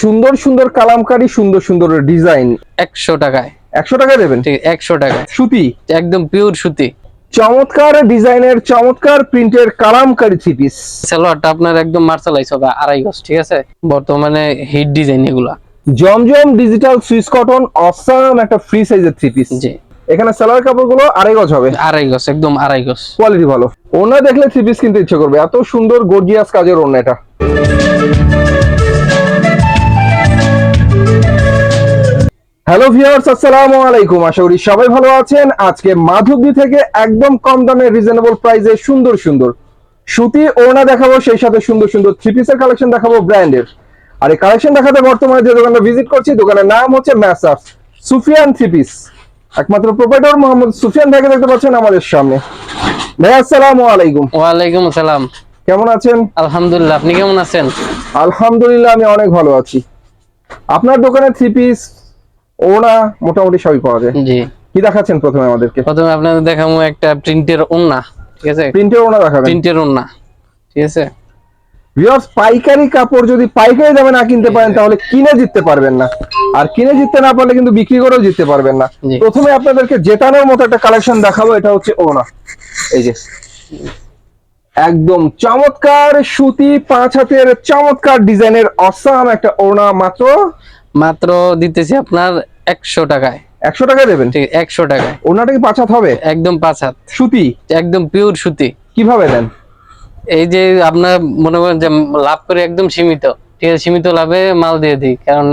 সুন্দর সুন্দর কালামকারী সুন্দর সুন্দর ডিজাইন। একশো টাকায়। একশো টাকা দেবেন? ঠিক একশো টাকায়। সুতি? একদম পিওর সুতি। চমৎকার ডিজাইনের চমৎকার প্রিন্টের কালামকারী থ্রি পিস সালোয়ারটা আপনার একদম মার্শালাইজ হবে আড়াই গজ ঠিক আছে? বর্তমানে হিট ডিজাইন এগুলা। Zamzam digital Swiss cotton awesome একটা ফ্রি সাইজের থ্রি পিস জি। এখানে সালোয়ার কাপড়গুলো আড়াই গজ হবে। আড়াই গজ একদম আড়াই গজ। কোয়ালিটি ভালো। ওনা দেখলে থ্রি পিস কিনতে ইচ্ছে করবে এত সুন্দর গর্জিয়াস কাজের ওনা এটা। হ্যালো ভিউয়ার্স আসসালামু আলাইকুম। আশা করি সবাই ভালো আছেন। আজকে মাধবদী থেকে একদম কম দামে রিজনেবল প্রাইসে সুন্দর সুন্দর সুতি ওড়না দেখাবো সেই সাথে সুন্দর সুন্দর থ্রি পিসের কালেকশন দেখাবো ব্র্যান্ডের আর এই কালেকশন দেখাতে বর্তমানে যে দোকানটা ভিজিট করছি দোকানের নাম হচ্ছে ম্যাসার্স সুফিয়ান থ্রি পিস একমাত্র প্রোপাইটর মোহাম্মদ সুফিয়ান ভাইকে দেখতে পাচ্ছেন আমাদের সামনে। ভাই আসসালামু আলাইকুম। ওয়ালাইকুম আসসালাম। কেমন আছেন? আলহামদুলিল্লাহ আপনি কেমন আছেন? আলহামদুলিল্লাহ আমি অনেক ভালো আছি। আপনার দোকানে থ্রি পিস ওনা মোটামুটি সবই পাওয়া যায়। জি। কি দেখাচ্ছেন প্রথমে আমাদেরকে? প্রথমে আপনাদের দেখাবো একটা প্রিন্টের ওন্না ঠিক আছে? প্রিন্টের ওনা দেখাবেন। প্রিন্টের ওন্না ঠিক আছে? ভিউয়ার্স পাইকারি কাপড় যদি পাইকারি দামে না কিনতে পারেন তাহলে কিনে জিততে পারবেন না। আর কিনে জিততে না পারলে কিন্তু বিক্রি করেও জিততে পারবেন না। প্রথমে আপনাদেরকে জেতানোর মতো একটা কালেকশন দেখাবো এটা হচ্ছে ওনা এই যে। একদম চমৎকার সুতি পাঁচ হাতের চমৎকার ডিজাইনের অসাম একটা ওনা মাত্র। মাত্র দিতেছি আপনার একশো টাকায়। একশো টাকায় দেবেন? ঠিক একশো টাকায়। ওনাটা কি পাঁচ হাত হবে? একদম পাঁচ হাত। সুতি? একদম পিওর সুতি। কীভাবে দেন এই যে আপনার মনে করেন যে লাভ করে একদম সীমিত। ঠিক আছে সীমিত লাভে মাল দিয়ে দিই কারণ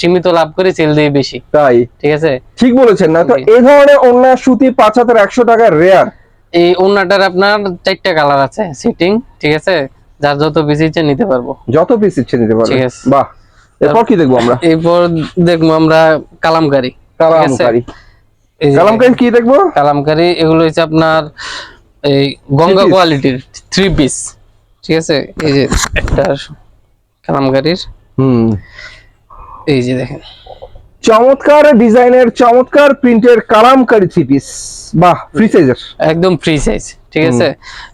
সীমিত লাভ করে সেল দিয়ে বেশি। তাই? ঠিক আছে? ঠিক বলেছেন। না তো এই ধরনের অন্য সুতি পাঁচ হাতের একশো টাকার রেয়ার এই ওন্নাটার আপনার চারটা কালার আছে সিটিং ঠিক আছে? যার যত বেশি ইচ্ছে নিতে পারব। যত পিস ইচ্ছে নিতে আছে। বাহ এরপর কি দেখব আমরা? এরপর দেখব আমরা কালামকারি কালামকারি। কালামকারী কি দেখব? কালামকারি এগুলো হচ্ছে আপনার এই গঙ্গা কোয়ালিটির থ্রি পিস ঠিক আছে? এই যে একটা কালামকারীর। হুম। এই যে দেখেন। চমৎকার ডিজাইনের চমৎকার প্রিন্টের কালামকারি থ্রি পিস বাহ ফ্রি সাইজের একদম ফ্রি সাইজ ঠিক আছে?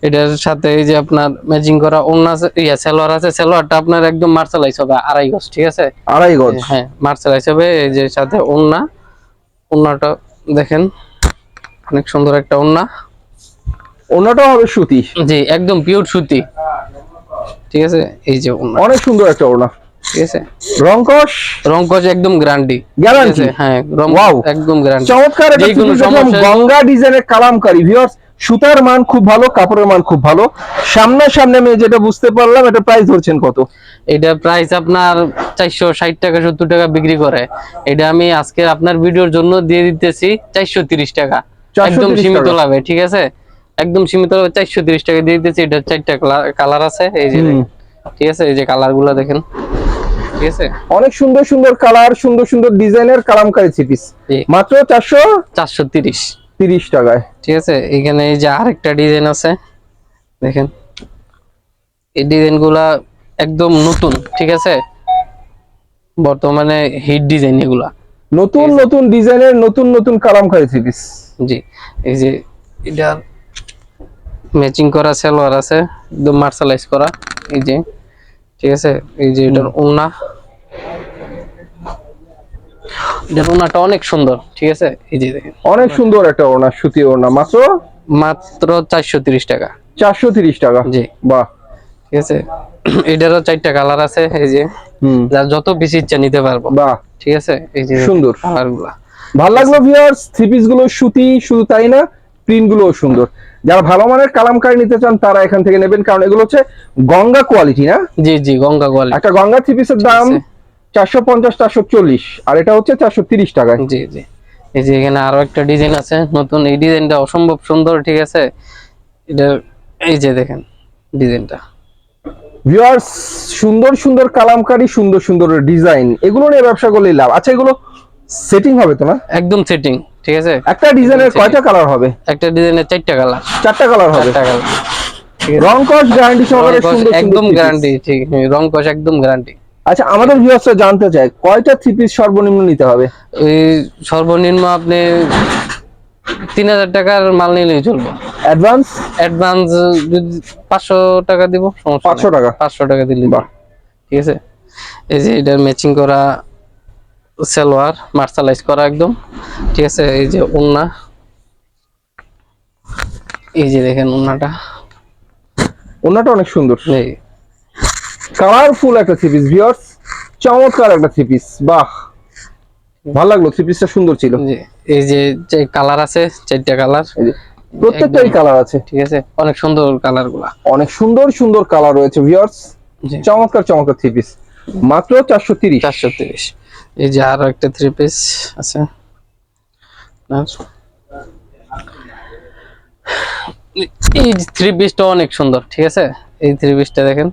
এটার সাথে এই যে আপনার ম্যাচিং করা অন্য ইয়া সালোয়ার আছে সালোয়ারটা আপনার একদম মার্শালাইজ হবে আড়াই গজ ঠিক আছে? আড়াই গজ। হ্যাঁ মার্শালাইজ হবে এই যে সাথে ওন্না ওন্নাটা দেখেন অনেক সুন্দর একটা ওন্না অন্যটাও হবে সুতি। জি একদম পিওর সুতি। ঠিক আছে? এই যে ওন্না অনেক সুন্দর একটা ওড়না। ঠিক আছে? রংকশ? রংকজ একদম গ্যারান্টি গ্যারান্টি হ্যাঁ একদম গ্যারান্টি চমৎকার গঙ্গা ডিজাইনের কালামকারি ভিউয়ার্স সুতার মান খুব ভালো কাপড়ের মান খুব ভালো। সামনে সামনে আমি যেটা বুঝতে পারলাম এটা প্রাইস ধরছেন কত? এটা প্রাইস আপনার চারশো ষাট টাকা সত্তর টাকা বিক্রি করে। এটা আমি আজকে আপনার ভিডিওর জন্য দিয়ে দিতেছি চারশো তিরিশ টাকা। 430 একদম সীমিত। লাভে ঠিক আছে? একদম সীমিত লাভে চারশো তিরিশ টাকা দিয়ে দিতেছি। এটা চারটা কালার আছে এই যে ঠিক আছে? এই যে কালারগুলা দেখেন। ঠিক আছে? অনেক সুন্দর সুন্দর কালার সুন্দর সুন্দর ডিজাইনের কালামকারি থ্রি পিস মাত্র চারশো চারশো তিরিশ। তিরিশ টাকায়। ঠিক আছে? এখানে এই যে আরেকটা ডিজাইন আছে। দেখেন। এই ডিজাইনগুলা একদম নতুন ঠিক আছে? বর্তমানে হিট ডিজাইন এগুলা। নতুন নতুন ডিজাইনের নতুন নতুন কালামকারি থ্রি পিস জি। এই যে এটা ম্যাচিং করা সেলোয়ার আছে একদম মার্শালাইজ করা। এই যে ঠিক আছে? এই যে এটার ওন্না এটার অনেক সুন্দর ঠিক আছে? এই যে দেখেন। অনেক সুন্দর একটা ওড়না সুতি ওড়না। মাত্র? মাত্র চারশো তিরিশ টাকা। চারশো তিরিশ টাকা? জি। বাহ। ঠিক আছে? এটারও চারটা কালার আছে এই যে। হুম। যার যত বেশি ইচ্ছা নিতে পারব। বাহ। ঠিক আছে? এই যে সুন্দর। কালারগুলা ভালো লাগল ভিউয়ার্স থ্রি পিসগুলো সুতি শুধু তাই না? প্রিন্টগুলো সুন্দর। যারা ভালো মানের কালামকারি নিতে চান তারা এখান থেকে নেবেন কারণ এগুলো হচ্ছে গঙ্গা কোয়ালিটি না? জি জি গঙ্গা কোয়ালিটি একটা গঙ্গা থ্রি পিসের দাম চারশো পঞ্চাশ চারশো চল্লিশ আর এটা হচ্ছে চারশো তিরিশ টাকায়। জি জি। এই যে এখানে আরও একটা ডিজাইন আছে নতুন। এই ডিজাইনটা অসম্ভব সুন্দর ঠিক আছে? এটা এই যে দেখেন ডিজাইনটা। ভিউয়ার্স সুন্দর সুন্দর কালামকারী সুন্দর সুন্দর ডিজাইন। এগুলো নিয়ে ব্যবসা করলেই লাভ। আচ্ছা এগুলো সেটিং হবে তো না? একদম সেটিং ঠিক আছে? একটা ডিজাইনের কয়টা কালার হবে? একটা ডিজাইনের চারটা কালার চারটা কালার হবে? চারটা কালার রং কস গ্যারান্টি সহকারে সুন্দর একদম গ্যারান্টি ঠিক। হ্যাঁ, রং কষ একদম গ্যারান্টি আচ্ছা আমাদের ভিউয়ার্সরা জানতে চায় কয়টা থ্রি পিস সর্বনিম্ন নিতে হবে? ওই সর্বনিম্ন আপনি তিন হাজার টাকার মাল নিলেই চলবে। অ্যাডভান্স অ্যাডভান্স যদি পাঁচশো টাকা দিব 500 টাকা? পাঁচশো টাকা দিলে। ঠিক আছে? এই যে এটার ম্যাচিং করা সালোয়ার মার্শালাইজ করা একদম। ঠিক আছে এই যে ওন্না এই যে দেখেন ওন্নাটা ওনাটা অনেক সুন্দর। এই। কালারফুল একটা থ্রি পিস ভিউয়ার্স চমৎকার একটা থ্রি পিস বাহ! ভালো লাগল থ্রি পিসটা সুন্দর ছিল। এই যে যে কালার আছে চারটা কালার। প্রত্যেকটাই কালার আছে। ঠিক আছে অনেক সুন্দর কালারগুলা অনেক সুন্দর সুন্দর কালার রয়েছে ভিউয়ার্স জি। চমৎকার চমৎকার থ্রি পিস মাত্র চারশো তিরিশ। চারশো তিরিশ। এই যে আরও একটা থ্রি পিস আছে। এই থ্রি পিসটা অনেক সুন্দর ঠিক আছে? এই থ্রি পিসটা দেখেন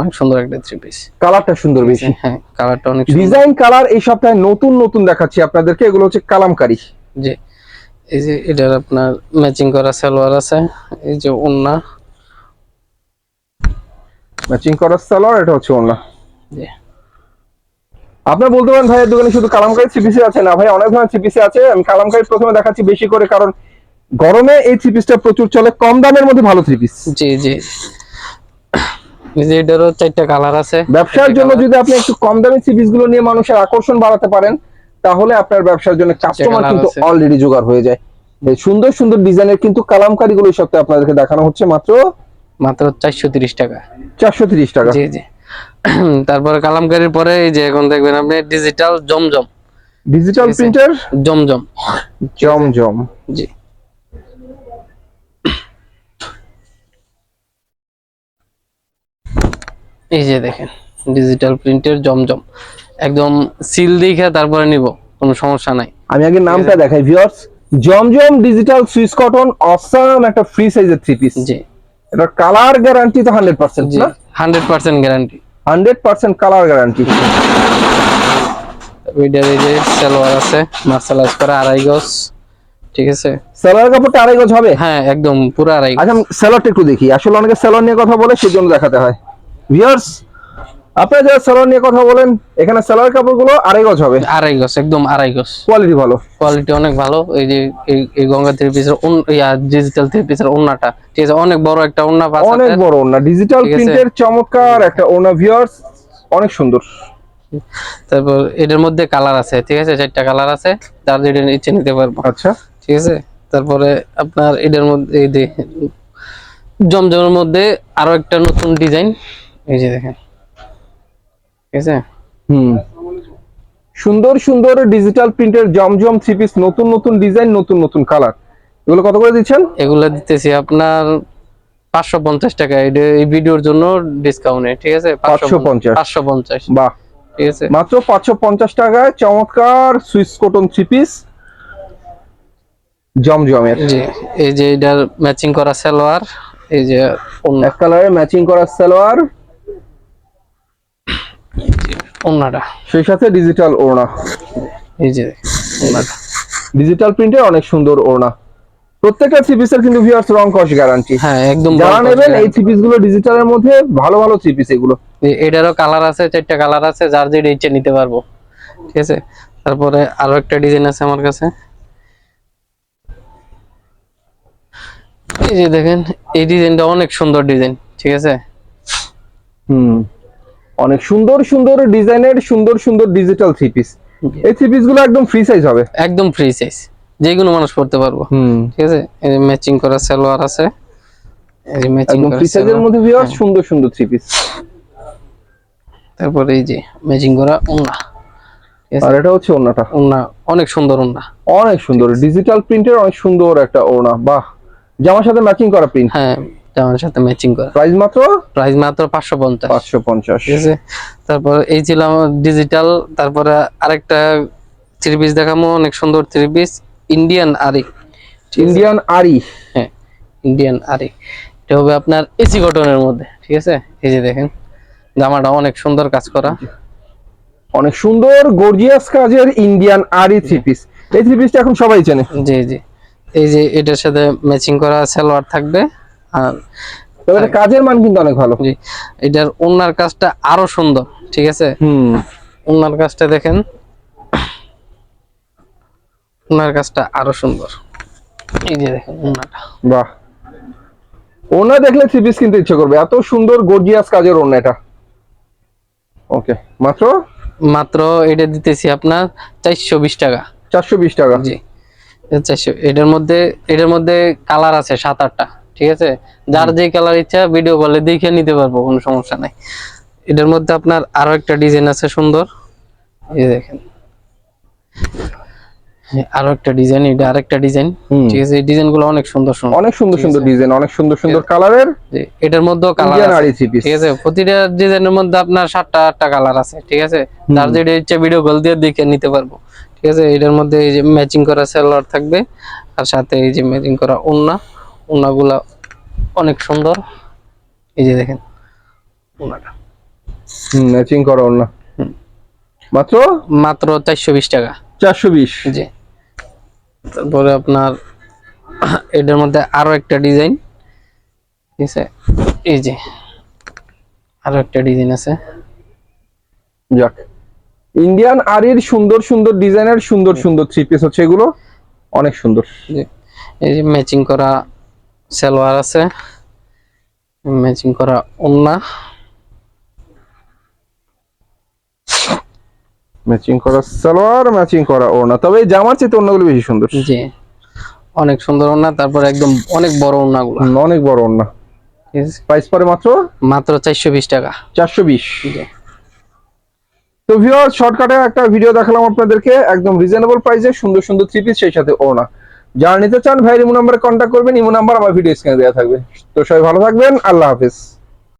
অনেক সুন্দর একটা থ্রি পিস কালারটা সুন্দর বেশি। হ্যাঁ কালারটা অনেক ডিজাইন কালার এই সপ্তাহে নতুন নতুন দেখাচ্ছি আপনাদেরকে এগুলো হচ্ছে কালামকারি। জি। এই যে এটার আপনার ম্যাচিং করা সালোয়ার আছে এই যে ওন্না। ম্যাচিং করার সালোয়ার এটা হচ্ছে ওনা জি। আপনার বলতে পারেন ভাইয়ের দোকানে শুধু কালামকারি থ্রিপিসি আছে না? ভাই অনেক ধরনের থ্রিপিসি আছে। আমি কালামকারি প্রথমে দেখাচ্ছি বেশি করে কারণ গরমে এই থ্রিপিসটা প্রচুর চলে। কম দামের মধ্যে ভালো থ্রিপিস জি জি। যে চারটা কালার আছে। ব্যবসার জন্য যদি আপনি একটু কম দামি থ্রিপিসগুলো নিয়ে মানুষের আকর্ষণ বাড়াতে পারেন তাহলে আপনার ব্যবসার জন্য কাস্টমার কিন্তু অলরেডি জোগাড় হয়ে যায়। এই সুন্দর সুন্দর ডিজাইনের কিন্তু কালামকারি গুলো সপ্তাহে আপনাদেরকে দেখানো হচ্ছে মাত্র মাত্র চারশো তিরিশ টাকা। চারশো তিরিশ টাকা। জি জি। তারপরে কালামকারির পরে এই যে এখন দেখবেন আপনি digital Zamzam. Digital printer Zamzam. Zamzam. জি। এই যে দেখেন ডিজিটাল প্রিন্টের জমজম। একদম সিল দেখে তারপরে নিব কোনো সমস্যা নাই। আমি আগে নামটা দেখাই viewers Zamzam digital Swiss cotton awesome একটা ফ্রি সাইজের থ্রি পিস জি। এটা কালার গ্যারান্টি তো হান্ড্রেড পার্সেন্ট জি না? Hundred percent guarantee hundred percent colour guarantee. ওইটার এই যে সালোয়ার আছে মার্শালাইজ করা আড়াই গজ ঠিক আছে? সেলার কাপড়টা আড়াই গজ হবে? হ্যাঁ একদম পুরো আড়াই। আচ্ছা সেলরটা একটু দেখি। আসলে অনেকে সেলর নিয়ে কথা বলে সেই জন্য দেখাতে হয়। ভিউয়ার্স আপনারা যারা সেলর নিয়ে কথা বলেন এখানে সেলার কাপড়গুলো আড়াই গজ হবে। আড়াই গজ একদম আড়াই গজ। কোয়ালিটি ভালো। কোয়ালিটি অনেক ভালো। এই যে এই গঙ্গা থ্রি পিসের ডিজিটাল থ্রি পিসের ওন্নাটা। ঠিক আছে অনেক বড় একটা ওন্না অনেক বড় না ডিজিটাল প্রিন্টের চমৎকার একটা ওনা ভিউয়ার্স অনেক সুন্দর। তারপর এটার মধ্যে কালার আছে ঠিক আছে? চারটা কালার আছে। তার যেটা ইচ্ছে নিতে পারব। আচ্ছা। ঠিক আছে? তারপরে আপনার এটার মধ্যে এই যে জমজমের মধ্যে আরও একটা নতুন ডিজাইন এই যে দেখেন। ঠিক আছে? হুম। সুন্দর সুন্দর ডিজিটাল প্রিন্টের জমজম থ্রি পিস নতুন নতুন ডিজাইন নতুন নতুন কালার এগুলো কত করে দিচ্ছেন? এগুলো দিতেছি আপনার পাঁচশো পঞ্চাশ টাকা। এই ভিডিওর জন্য ডিসকাউন্টে ঠিক আছে? 550 পাঁচশো পঞ্চাশ। বাহ। ঠিক আছে? মাত্র পাঁচশো পঞ্চাশ টাকায় চমৎকার সুইস কটন থ্রি পিস জমজমের। জি এই যে এটার ম্যাচিং করা সালোয়ার এই যে এক কালারে ম্যাচিং করা সালোয়ার ওন্নাটা সেই সাথে ডিজিটাল ওড়না। এই যে ওন্নাটা ডিজিটাল প্রিন্টের অনেক সুন্দর ওড়না। প্রত্যেকটা থ্রি পিসের কিন্তু ভিউয়ার্স রং কস গ্যারান্টি হ্যাঁ একদম যারা নেবেন এই থ্রি পিসগুলো ডিজিটালের মধ্যে ভালো ভালো থ্রি পিস এগুলো এটারও কালার আছে চারটা কালার আছে যার যেটা ইচ্ছে নিতে পারব। ঠিক আছে? তারপরে আরও একটা ডিজাইন আছে আমার কাছে। এই যে দেখেন এই ডিজাইনটা অনেক সুন্দর ডিজাইন ঠিক আছে? হুম। অনেক সুন্দর সুন্দর ডিজাইনের সুন্দর সুন্দর ডিজিটাল থ্রি পিস এই থ্রি পিসগুলো একদম ফ্রি সাইজ হবে। একদম ফ্রি সাইজ যে কোনো মানুষ পড়তে পারব। ঠিক আছে? এই ম্যাচিং করা সালোয়ার আছে। এই ম্যাচিং করা ফ্রি সাইজের মধ্যে ভিউয়ার্স সুন্দর সুন্দর থ্রি পিস তারপরে এই যে ম্যাচিং করা ওন্না আর এটা হচ্ছে ওড়নাটা। ওন্না অনেক সুন্দর ওন্না অনেক সুন্দর। ডিজিটাল প্রিন্টের অনেক সুন্দর একটা ওড়না। বাহ! জামার সাথে ম্যাচিং করা প্রিন্ট হ্যাঁ। জামার সাথে ম্যাচিং করা। প্রাইস মাত্র? প্রাইস মাত্র পাঁচশো পঞ্চাশ। পাঁচশো পঞ্চাশ। ঠিক আছে? তারপর এই ছিল আমার ডিজিটাল তারপরে আরেকটা থ্রি পিস দেখাবো অনেক সুন্দর three piece Indian aari Indian aari হ্যাঁ ইন্ডিয়ান আরি এটা হবে আপনার এসি কটনের মধ্যে ঠিক আছে? এই যে দেখেন জামাটা অনেক সুন্দর কাজ করা। অনেক সুন্দর গর্জিয়াস কাজের ইন্ডিয়ান আরি থ্রি পিস এই থ্রি পিসটা এখন সবাই চেনে। জি জি। এই যে এটার সাথে ম্যাচিং করা সালোয়ার থাকবে। আর তবে কাজের মান কিন্তু অনেক ভালো। জি এটার ওনার কাজটা আরও সুন্দর ঠিক আছে? হুম। ওনার কাজটা দেখেন। ওনার কাজটা আরও সুন্দর। এই যে দেখেন ওনাটা। বাহ। ওনা দেখলে থ্রি পিস কিনতে ইচ্ছে করবে। এত সুন্দর গর্জিয়াস কাজের ওনা এটা। ওকে মাত্র? মাত্র এটা দিতেছি আপনার চারশো বিশ টাকা। চারশো বিশ টাকা। জি চারশো এটার মধ্যে এটার মধ্যে কালার আছে সাত আটটা। ঠিক আছে? যার যে কালার ইচ্ছা ভিডিও কলে দেখে নিতে পারব কোনো সমস্যা নাই। এটার মধ্যে আপনার আরও একটা ডিজাইন আছে সুন্দর। এই দেখেন। হ্যাঁ, আরও একটা ডিজাইন এটা আরেকটা ডিজাইন ঠিক আছে এই অনেক সুন্দর সুন্দর। অনেক সুন্দর সুন্দর ডিজাইন অনেক সুন্দর সুন্দর কালারের এটার মধ্যেও কালার আছে। ঠিক আছে প্রতিটা ডিজাইনের মধ্যে আপনার সাতটা আটটা কালার আছে ঠিক আছে? যার যেটা ইচ্ছা ভিডিও কল দিয়ে দেখে নিতে পারব। ঠিক আছে এটার মধ্যে এই যে ম্যাচিং করা সেলার থাকবে আর সাথে এই যে ম্যাচিং করা ওন্না ওন্নাগুলা অনেক সুন্দর। এই যে দেখেন ম্যাচিং করা না মাত্র? মাত্র চারশো বিশ টাকা। চারশো বিশ? জি। তারপরে আপনার এটার মধ্যে আরও একটা ডিজাইন। ঠিক আছে? এই যে আরও একটা ডিজাইন আছে। যাক। ইন্ডিয়ান আরির সুন্দর সুন্দর ডিজাইনের সুন্দর সুন্দর থ্রি পিস হচ্ছে এগুলো। অনেক সুন্দর। এই যে ম্যাচিং করা সালোয়ার আছে ম্যাচিং করা ওন্না। ম্যাচিং করা সালোয়ার ম্যাচিং করা ওড়না। তবে এই জামার চেয়ে অন্যগুলো বেশি সুন্দর। জি অনেক সুন্দর ওন্না তারপর একদম অনেক বড় ওন্নাগুলো অনেক বড় ওড়না। প্রাইস পরে মাত্র? মাত্র চারশো বিশ টাকা। চারশো বিশ। জি। তো ভিউয়ার শর্টকাটে একটা ভিডিও দেখালাম আপনাদেরকে। একদম রিজনেবল প্রাইসে সুন্দর সুন্দর থ্রি পিস সেই সাথে ওড়না। যারা নিতে চান ভাইয়ের ইমো নাম্বারে কন্ট্যাক্ট করবেন, ইমো নাম্বার আমার ভিডিও স্ক্রিনে দেওয়া থাকবে। তো সবাই ভালো থাকবেন, আল্লাহ হাফিজ।